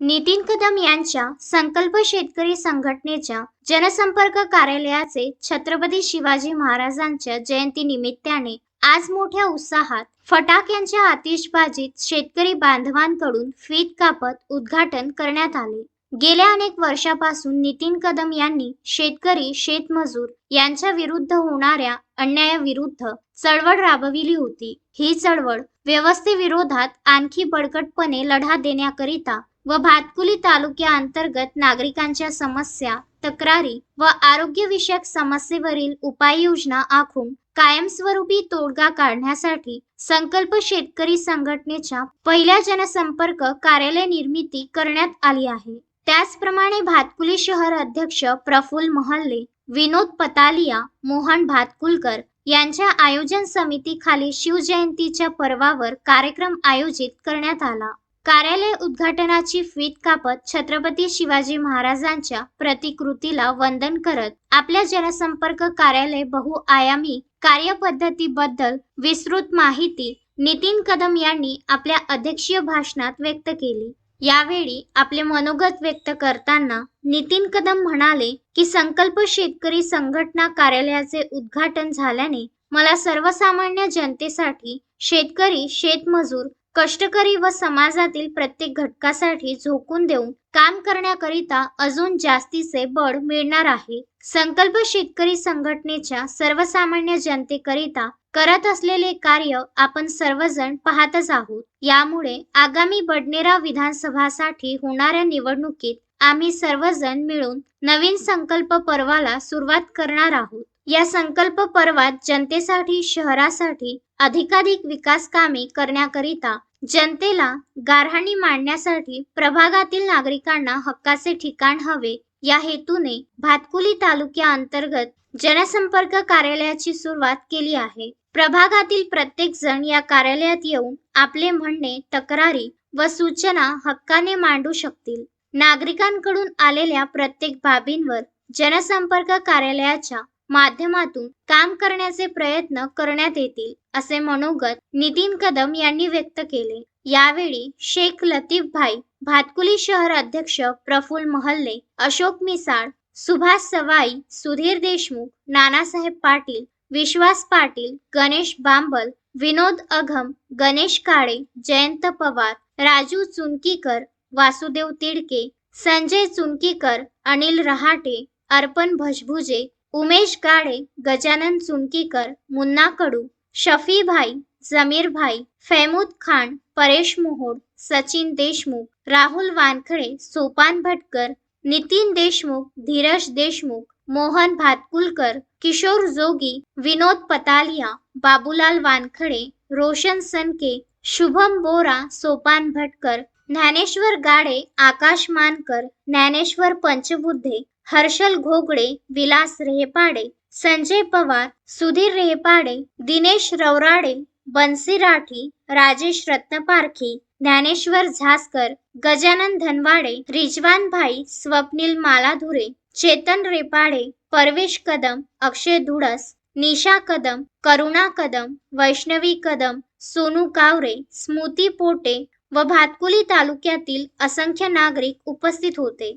नितीन कदम यांच्या संकल्प शेतकरी संघटनेच्या जनसंपर्क कार्यालयाचे छत्रपती शिवाजी महाराजांच्या जयंती निमित्ताने आज मोठ्या उत्साहात फटाक्यांच्या आतिषबाजीत शेतकरी बांधवांकडून फीत कापत उद्घाटन करण्यात आले. गेल्या अनेक वर्षापासून नितीन कदम यांनी शेतकरी शेतमजूर यांच्या विरुद्ध होणाऱ्या अन्यायाविरुद्ध चळवळ राबविली होती. ही चळवळ व्यवस्थेविरोधात आणखी बळकटपणे लढा देण्याकरिता व भातकुली तालुक्याअंतर्गत नागरिकांच्या समस्या तक्रारी व आरोग्यविषयक समस्येवरील उपाययोजना आखून कायमस्वरूपी तोडगा काढण्यासाठी संकल्प शेतकरी संघटनेच्या पहिल्या जनसंपर्क कार्यालय निर्मिती करण्यात आली आहे. त्याचप्रमाणे भातकुली शहर अध्यक्ष प्रफुल्ल महल्ले विनोद पतालिया मोहन भातकुलकर यांच्या आयोजन समितीखाली शिवजयंतीच्या पर्वावर कार्यक्रम आयोजित करण्यात आला. कार्यालय उद्घाटनाची फीत कापत छत्रपती शिवाजी महाराजांच्या प्रतिकृतीला वंदन करत आपल्या जनसंपर्क कार्यालय बहुआयामी कार्यपद्धतीबद्दल विस्तृत माहिती नितीन कदम यांनी आपल्या अध्यक्षीय भाषणात व्यक्त केली. यावेळी आपले मनोगत व्यक्त करताना नितीन कदम म्हणाले की संकल्प शेतकरी संघटना कार्यालयाचे उद्घाटन झाल्याने मला सर्वसामान्य जनतेसाठी शेतकरी शेतमजूर कष्टकरी व समाजातील प्रत्येक घटकासाठी झोकून देऊन काम करण्याकरिता अजून जास्तीचे बळ मिळणार आहे. संकल्प शेतकरी संघटनेच्या सर्वसामान्य जनतेकरिता करत असलेले कार्य आपण सर्वजण पाहतच आहोत. यामुळे आगामी बडनेरा विधानसभासाठी होणाऱ्या निवडणुकीत आम्ही सर्वजण मिळून नवीन संकल्प पर्वाला सुरुवात करणार आहोत. या संकल्प पर्वात जनतेसाठी शहरासाठी अधिकाधिक विकास कामे करण्याकरिता जनतेला गारहाणी मांडण्यासाठी प्रभागातील नागरिकांना हक्काचे ठिकाण हवे. या हेतूने भातकुली तालुक्याअंतर्गत जनसंपर्क कार्यालयाची सुरुवात केली आहे. प्रभागातील प्रत्येक जण या कार्यालयात येऊन आपले म्हणणे तक्रारी व सूचना हक्काने मांडू शकतील. नागरिकांकडून आलेल्या प्रत्येक बाबींवर जनसंपर्क कार्यालयाच्या माध्यमातून काम करण्याचे प्रयत्न करण्यात येतील असे मनोगत नितीन कदम यांनी व्यक्त केले. यावेळी शेख लतीफ भाई भातकुली शहर अध्यक्ष प्रफुल महल्ले अशोक मिसाळ सुभाष सवाई सुधीर देशमुख नानासाहेब पाटील विश्वास पाटील गणेश बांबल विनोद अघम गणेश काळे जयंत पवार राजू चुनकीकर वासुदेव तिडके संजय चुनकीकर अनिल रहाटे अर्पण भजभुजे उमेश गाडे गजानन चुनकीकर मुन्ना कडू शफी भाई जमीर भाई फैमुद खान परेश मोहोड सचिन देशमुख राहुल वानखडे सोपान भटकर नितीन देशमुख धीरज देशमुख मोहन भातकुलकर किशोर जोगी विनोद पतालिया बाबूलाल वानखडे रोशन सनके शुभम बोरा सोपान भटकर ज्ञानेश्वर गाडे आकाश मानकर ज्ञानेश्वर पंचबुद्धे हर्षल घोगडे विलास रेहपाडे संजय पवार सुधीर रेहपाडे दिनेश रवराडे बन्सी राठी राजेश रत्नपारखी ज्ञानेश्वर झासकर गजानन धनवाडे रिजवान भाई स्वप्नील मालाधुरे चेतन रेपाडे परवेश कदम अक्षय धुडस निशा कदम करुणा कदम वैष्णवी कदम सोनू कावरे स्मृती पोटे व भातकुली तालुक्यातील असंख्य नागरिक उपस्थित होते.